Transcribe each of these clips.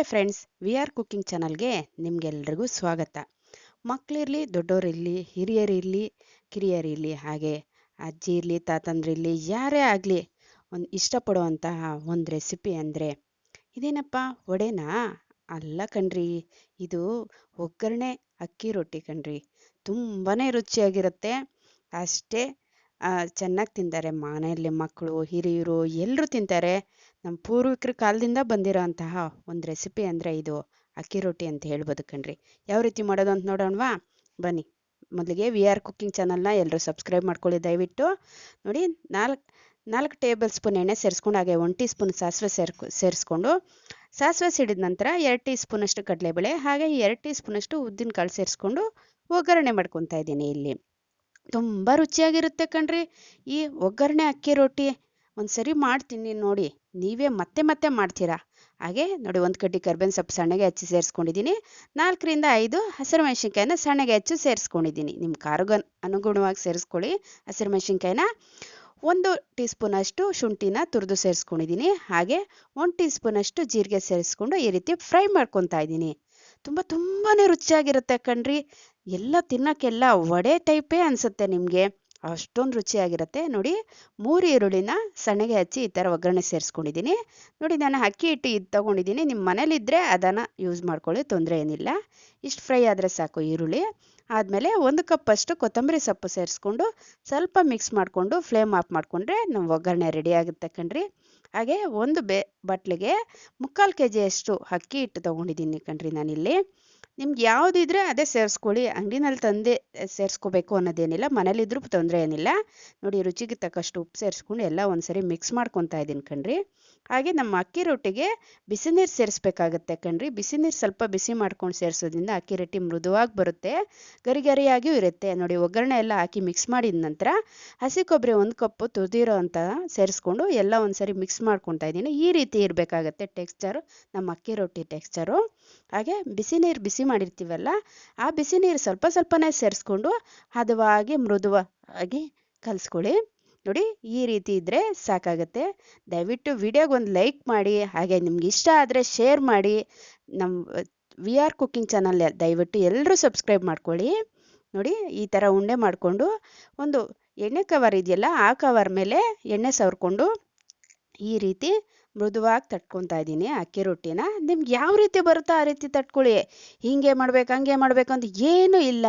ನಮಸ್ತೆ friends, we are cooking ಚಾನಲ್ಗೆ ನಿಮಗೆಲ್ರಿಗೂ ಸ್ವಾಗತ. ಮಕ್ಕಳಿರಲಿ ದೊಡ್ಡವರಿರಲಿ ಹಿರಿಯರಿರಲಿ, ಕಿರಿಯರಿರಲಿ, ಹಾಗೆ ಅಜ್ಜಿ ಇರಲಿ, ತಾತಂದ್ರಿರಲಿ, ಯಾರೇ ಆಗಲಿ ಒಂದು ಇಷ್ಟಪಡುವಂತಹ ಒಂದು ರೆಸಿಪಿ ಅಂದರೆ ಇದೇನಪ್ಪ ಒಡೆನಾ ಅಲ್ಲ ಕಣ್ರಿ, ಇದು ಒಗ್ಗರಣೆ ಅಕ್ಕಿ ರೊಟ್ಟಿ ಕಣ್ರಿ. ತುಂಬಾ ರುಚಿಯಾಗಿರುತ್ತೆ. ಅಷ್ಟೇ ಚೆನ್ನಾಗಿ ತಿಂತಾರೆ ಮನೆಯಲ್ಲಿ ಮಕ್ಕಳು, ಹಿರಿಯರು ಎಲ್ಲರೂ ತಿಂತಾರೆ. ನಮ್ಮ ಪೂರ್ವಿಕರ ಕಾಲದಿಂದ ಬಂದಿರೋ ಅಂತಹ ಒಂದು ರೆಸಿಪಿ ಅಂದರೆ ಇದು, ಅಕ್ಕಿ ರೊಟ್ಟಿ ಅಂತ ಹೇಳ್ಬೋದು ಕಣ್ರಿ. ಯಾವ ರೀತಿ ಮಾಡೋದು ಅಂತ ನೋಡೋಣವಾ? ಬನ್ನಿ. ಮೊದಲಿಗೆ ವಿ ಆರ್ ಕುಕ್ಕಿಂಗ್ ಚಾನಲ್ನ ಎಲ್ಲರೂ ಸಬ್ಸ್ಕ್ರೈಬ್ ಮಾಡ್ಕೊಳ್ಳಿ ದಯವಿಟ್ಟು. ನೋಡಿ, ನಾಲ್ಕು ನಾಲ್ಕು ಟೇಬಲ್ ಸ್ಪೂನ್ ಎಣ್ಣೆ ಸೇರಿಸ್ಕೊಂಡು, ಹಾಗೆ ಒನ್ ಟೀ ಸ್ಪೂನ್ ಸಾಸಿವೆ ಸೇರ್ಕೊ, ಸೇರಿಸ್ಕೊಂಡು, ಸಾಸಿವೆ ಸಿಡಿದ ನಂತರ ಎರಡು ಟೀ ಸ್ಪೂನಷ್ಟು ಕಡಲೆಬೇಳೆ, ಹಾಗೆ ಎರಡು ಟೀ ಸ್ಪೂನಷ್ಟು ಉದ್ದಿನ ಕಾಳು ಸೇರಿಸ್ಕೊಂಡು, ಒಗ್ಗರಣೆ ಮಾಡ್ಕೊತಾ ಇದ್ದೀನಿ ಇಲ್ಲಿ. ತುಂಬ ರುಚಿಯಾಗಿರುತ್ತೆ ಕಣ್ರಿ. ಈ ಒಗ್ಗರಣೆ ಅಕ್ಕಿ ರೊಟ್ಟಿ ಒಂದು ಸರಿ ಮಾಡ್ತೀನಿ ನೋಡಿ. ನೀವೇ ಮತ್ತೆ ಮತ್ತೆ ಮಾಡ್ತೀರಾ? ಹಾಗೆ ನೋಡಿ ಒಂದು ಕಡ್ಡಿ ಕರ್ಬೇವಿನ ಸೊಪ್ಪು ಸಣ್ಣಗೆ ಹಚ್ಚಿ ಸೇರಿಸ್ಕೊಂಡಿದ್ದೀನಿ. ನಾಲ್ಕರಿಂದ ಐದು ಹಸಿರು ಮೆಣಸಿನ್ಕಾಯಿನ ಸಣ್ಣಗೆ ಹಚ್ಚಿ ಸೇರಿಸ್ಕೊಂಡಿದ್ದೀನಿ. ನಿಮ್ಮ ಖಾರಗ ಅನುಗುಣವಾಗಿ ಸೇರಿಸ್ಕೊಳ್ಳಿ. ಹಸಿರು ಮೆಣಸಿನ್ಕಾಯಿನ ಒಂದು ಟೀ ಸ್ಪೂನಷ್ಟು ಶುಂಠಿನ ತುರಿದು ಸೇರಿಸ್ಕೊಂಡಿದ್ದೀನಿ. ಹಾಗೆ ಒಂದು ಟೀ ಸ್ಪೂನಷ್ಟು ಜೀರಿಗೆ ಸೇರಿಸ್ಕೊಂಡು ಈ ರೀತಿ ಫ್ರೈ ಮಾಡ್ಕೊತಾ ಇದ್ದೀನಿ. ತುಂಬ ತುಂಬಾ ರುಚಿಯಾಗಿರುತ್ತೆ ಕಣ್ರಿ. ಎಲ್ಲ ತಿನ್ನೋಕ್ಕೆಲ್ಲ ವಡೆ ಟೈಪೇ ಅನಿಸುತ್ತೆ ನಿಮಗೆ. ಅಷ್ಟೊಂದು ರುಚಿಯಾಗಿರುತ್ತೆ. ನೋಡಿ, ಮೂರು ಈರುಳ್ಳಿನ ಸಣ್ಣಗೆ ಹಚ್ಚಿ ಈ ಥರ ಒಗ್ಗರಣೆ ಸೇರಿಸ್ಕೊಂಡಿದ್ದೀನಿ. ನೋಡಿ, ನಾನು ಅಕ್ಕಿ ಹಿಟ್ಟು ಇದು ತೊಗೊಂಡಿದ್ದೀನಿ. ನಿಮ್ಮ ಮನೇಲಿದ್ದರೆ ಅದನ್ನು ಯೂಸ್ ಮಾಡ್ಕೊಳ್ಳಿ, ತೊಂದರೆ ಏನಿಲ್ಲ. ಇಷ್ಟು ಫ್ರೈ ಆದರೆ ಸಾಕು ಈರುಳ್ಳಿ. ಆದಮೇಲೆ ಒಂದು ಕಪ್ ಅಷ್ಟು ಕೊತ್ತಂಬರಿ ಸೊಪ್ಪು ಸೇರಿಸ್ಕೊಂಡು ಸ್ವಲ್ಪ ಮಿಕ್ಸ್ ಮಾಡಿಕೊಂಡು ಫ್ಲೇಮ್ ಆಫ್ ಮಾಡಿಕೊಂಡ್ರೆ ನಮ್ಮ ಒಗ್ಗರಣೆ ರೆಡಿ ಆಗುತ್ತೆ ಕಣ್ರಿ. ಹಾಗೆ ಒಂದು ಬೆ, ಬಟ್ಲಿಗೆ ಮುಕ್ಕಾಲು ಕೆ ಜಿಯಷ್ಟು ಅಕ್ಕಿ ಹಿಟ್ಟು ತೊಗೊಂಡಿದ್ದೀನಿ ಕಣ್ರಿ ನಾನಿಲ್ಲಿ. ನಿಮ್ಗೆ ಯಾವುದಿದ್ರೆ ಅದೇ ಸೇರಿಸ್ಕೊಳ್ಳಿ. ಅಂಗಡಿನಲ್ಲಿ ತಂದೆ ಸೇರಿಸ್ಕೋಬೇಕು ಅನ್ನೋದೇನಿಲ್ಲ. ಮನೇಲಿದ್ರೂ ತೊಂದರೆ ಏನಿಲ್ಲ. ನೋಡಿ, ರುಚಿಗೆ ತಕ್ಕಷ್ಟು ಉಪ್ಪು ಸೇರಿಸ್ಕೊಂಡು ಎಲ್ಲ ಒಂದ್ಸರಿ ಮಿಕ್ಸ್ ಮಾಡ್ಕೊತಾ ಇದ್ದೀನಿ ಕಣ್ರಿ. ಹಾಗೆ ನಮ್ಮ ಅಕ್ಕಿ ರೊಟ್ಟಿಗೆ ಬಿಸಿ ನೀರು ಸೇರಿಸ್ಬೇಕಾಗತ್ತೆ ಕಣ್ರಿ. ಬಿಸಿ ನೀರು ಸ್ವಲ್ಪ ಬಿಸಿ ಮಾಡ್ಕೊಂಡು ಸೇರಿಸೋದ್ರಿಂದ ಅಕ್ಕಿ ರೊಟ್ಟಿ ಮೃದುವಾಗಿ ಬರುತ್ತೆ. ಗರಿ ಗರಿಯಾಗಿಯೂ ಇರುತ್ತೆ. ನೋಡಿ, ಒಗ್ಗರಣೆ ಎಲ್ಲ ಹಾಕಿ ಮಿಕ್ಸ್ ಮಾಡಿದ ನಂತರ ಹಸಿ ಕೊಬ್ಬರಿ ಒಂದು ಕಪ್ಪು ತುದಿರೋ ಅಂತ ಸೇರಿಸ್ಕೊಂಡು ಎಲ್ಲ ಒಂದ್ಸರಿ ಮಿಕ್ಸ್ ಮಾಡ್ಕೊತಾ ಇದ್ದೀನಿ. ಈ ರೀತಿ ಇರಬೇಕಾಗತ್ತೆ ಟೆಕ್ಸ್ಚರು ನಮ್ಮ ಅಕ್ಕಿ ರೊಟ್ಟಿ ಟೆಕ್ಸ್ಚರು ಹಾಗೆ ಬಿಸಿ ನೀರು ಬಿಸಿ ಮಾಡಿರ್ತೀವಲ್ಲ, ಆ ಬಿಸಿ ನೀರು ಸ್ವಲ್ಪ ಸ್ವಲ್ಪನೇ ಸೇರಿಸ್ಕೊಂಡು ಹದವಾಗಿ ಮೃದುವಾಗಿ ಕಲಿಸ್ಕೊಳ್ಳಿ. ನೋಡಿ, ಈ ರೀತಿ ಇದ್ದರೆ ಸಾಕಾಗುತ್ತೆ. ದಯವಿಟ್ಟು ವಿಡಿಯೋಗೆ ಒಂದು ಲೈಕ್ ಮಾಡಿ, ಹಾಗೆ ನಿಮ್ಗೆ ಇಷ್ಟ ಆದರೆ ಶೇರ್ ಮಾಡಿ. ನಮ್ಮ ವಿ ಆರ್ ಕುಕ್ಕಿಂಗ್ ಚಾನಲ್ ದಯವಿಟ್ಟು ಎಲ್ಲರೂ ಸಬ್ಸ್ಕ್ರೈಬ್ ಮಾಡ್ಕೊಳ್ಳಿ. ನೋಡಿ, ಈ ಥರ ಉಂಡೆ ಮಾಡಿಕೊಂಡು ಒಂದು ಎಣ್ಣೆ ಕವರ್ ಇದೆಯಲ್ಲ, ಆ ಕವರ್ ಮೇಲೆ ಎಣ್ಣೆ ಸವರ್ಕೊಂಡು ಈ ರೀತಿ ಮೃದುವಾಗಿ ತಟ್ಕೊತಾ ಇದ್ದೀನಿ ಅಕ್ಕಿ ರೊಟ್ಟಿನ. ನಿಮ್ಗೆ ಯಾವ ರೀತಿ ಬರುತ್ತೋ ಆ ರೀತಿ ತಟ್ಕೊಳ್ಳಿ. ಹೀಗೆ ಮಾಡ್ಬೇಕು, ಹಂಗೆ ಮಾಡ್ಬೇಕು ಅಂತ ಏನೂ ಇಲ್ಲ.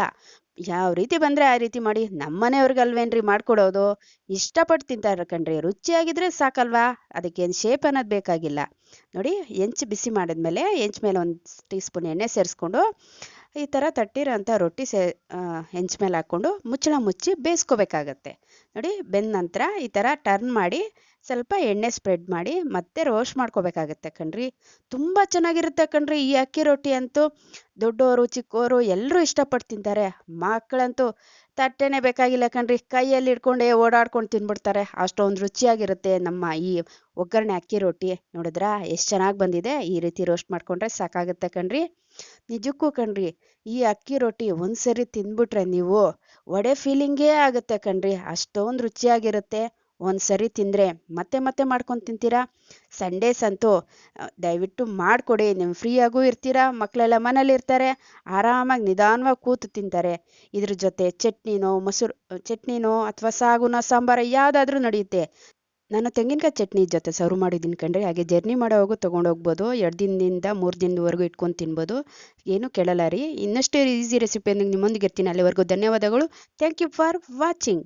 ಯಾವ ರೀತಿ ಬಂದರೆ ಆ ರೀತಿ ಮಾಡಿ. ನಮ್ಮ ಮನೆಯವ್ರಿಗಲ್ವೇನ್ರಿ ಮಾಡ್ಕೊಡೋದು? ಇಷ್ಟಪಟ್ಟು ತಿಂತಾರೆ ಕಣ್ರಿ. ರುಚಿಯಾಗಿದ್ರೆ ಸಾಕಲ್ವಾ? ಅದಕ್ಕೇನು ಶೇಪ್ ಅನ್ನೋದು ಬೇಕಾಗಿಲ್ಲ. ನೋಡಿ, ಹೆಂಚು ಬಿಸಿ ಮಾಡಿದ್ಮೇಲೆ ಹೆಂಚು ಮೇಲೆ ಒಂದು ಟೀ ಸ್ಪೂನ್ ಎಣ್ಣೆ ಸೇರಿಸ್ಕೊಂಡು ಈ ಥರ ತಟ್ಟಿರೋಂಥ ರೊಟ್ಟಿ ಸೇ ಹೆಂಚು ಮೇಲೆ ಹಾಕ್ಕೊಂಡು ಮುಚ್ಚಳ ಮುಚ್ಚಿ ಬೇಯಿಸ್ಕೋಬೇಕಾಗತ್ತೆ. ನೋಡಿ, ಬೆಂದ ನಂತರ ಈ ಥರ ಟರ್ನ್ ಮಾಡಿ ಸ್ವಲ್ಪ ಎಣ್ಣೆ ಸ್ಪ್ರೆಡ್ ಮಾಡಿ ಮತ್ತೆ ರೋಸ್ಟ್ ಮಾಡ್ಕೋಬೇಕಾಗತ್ತೆ ಕಣ್ರಿ. ತುಂಬ ಚೆನ್ನಾಗಿರುತ್ತೆ ಕಣ್ರಿ ಈ ಅಕ್ಕಿ ರೊಟ್ಟಿ ಅಂತೂ. ದೊಡ್ಡವರು ಚಿಕ್ಕವರು ಎಲ್ಲರೂ ಇಷ್ಟಪಟ್ಟು ತಿಂತಾರೆ. ಮಕ್ಕಳಂತೂ ತಟ್ಟೆನೇ ಬೇಕಾಗಿಲ್ಲ ಕಣ್ರಿ. ಕೈಯಲ್ಲಿ ಹಿಡ್ಕೊಂಡೇ ಓಡಾಡ್ಕೊಂಡು ತಿನ್ಬಿಡ್ತಾರೆ. ಅಷ್ಟೊಂದು ರುಚಿಯಾಗಿರುತ್ತೆ ನಮ್ಮ ಈ ಒಗ್ಗರಣೆ ಅಕ್ಕಿ ರೊಟ್ಟಿ. ನೋಡಿದ್ರಾ? ಎಷ್ಟು ಚೆನ್ನಾಗಿ ಬಂದಿದೆ. ಈ ರೀತಿ ರೋಸ್ಟ್ ಮಾಡ್ಕೊಂಡ್ರೆ ಸಾಕಾಗುತ್ತೆ ಕಣ್ರಿ. ನಿಜಕ್ಕೂ ಕಣ್ರಿ, ಈ ಅಕ್ಕಿ ರೊಟ್ಟಿ ಒಂದ್ಸರಿ ತಿಂದ್ಬಿಟ್ರೆ ನೀವು ಒಡೆ ಫೀಲಿಂಗೇ ಆಗುತ್ತೆ ಕಣ್ರಿ. ಅಷ್ಟೊಂದು ರುಚಿಯಾಗಿರುತ್ತೆ. ಒಂದು ಸರಿ ತಿಂದರೆ ಮತ್ತೆ ಮತ್ತೆ ಮಾಡ್ಕೊಂಡು ತಿಂತೀರಾ? ಸಂಡೇಸ್ ಅಂತೂ ದಯವಿಟ್ಟು ಮಾಡಿಕೊಡಿ. ನೀವು ಫ್ರೀಯಾಗೂ ಇರ್ತೀರಾ? ಮಕ್ಕಳೆಲ್ಲ ಮನೇಲಿ ಇರ್ತಾರೆ. ಆರಾಮಾಗಿ ನಿಧಾನವಾಗಿ ಕೂತು ತಿಂತಾರೆ. ಇದ್ರ ಜೊತೆ ಚಟ್ನಿನೋ, ಮೊಸರು ಚಟ್ನಿನೋ ಅಥವಾ ಸಾಗುನ, ಸಾಂಬಾರ ಯಾವುದಾದ್ರೂ ನಡೆಯುತ್ತೆ. ನಾನು ತೆಂಗಿನಕಾಯಿ ಚಟ್ನಿ ಜೊತೆ ಸರ್ವ್ ಮಾಡಿದ್ದೀನಿ ಕಂಡ್ರೆ ಹಾಗೆ ಜರ್ನಿ ಮಾಡೋವಾಗೂ ತೊಗೊಂಡೋಗ್ಬೋದು. ಎರಡು ದಿನದಿಂದ ಮೂರು ದಿನದವರೆಗೂ ಇಟ್ಕೊಂಡು ತಿನ್ಬೋದು. ಏನು ಕೇಳಲ್ಲ ರೀ ಇನ್ನಷ್ಟು ಈಸಿ ರೆಸಿಪಿ ನಿಮ್ಮೊಂದಿಗೆ ಇರ್ತೀನಿ ಅಲ್ಲಿವರೆಗೂ ಧನ್ಯವಾದಗಳು. Thank you for watching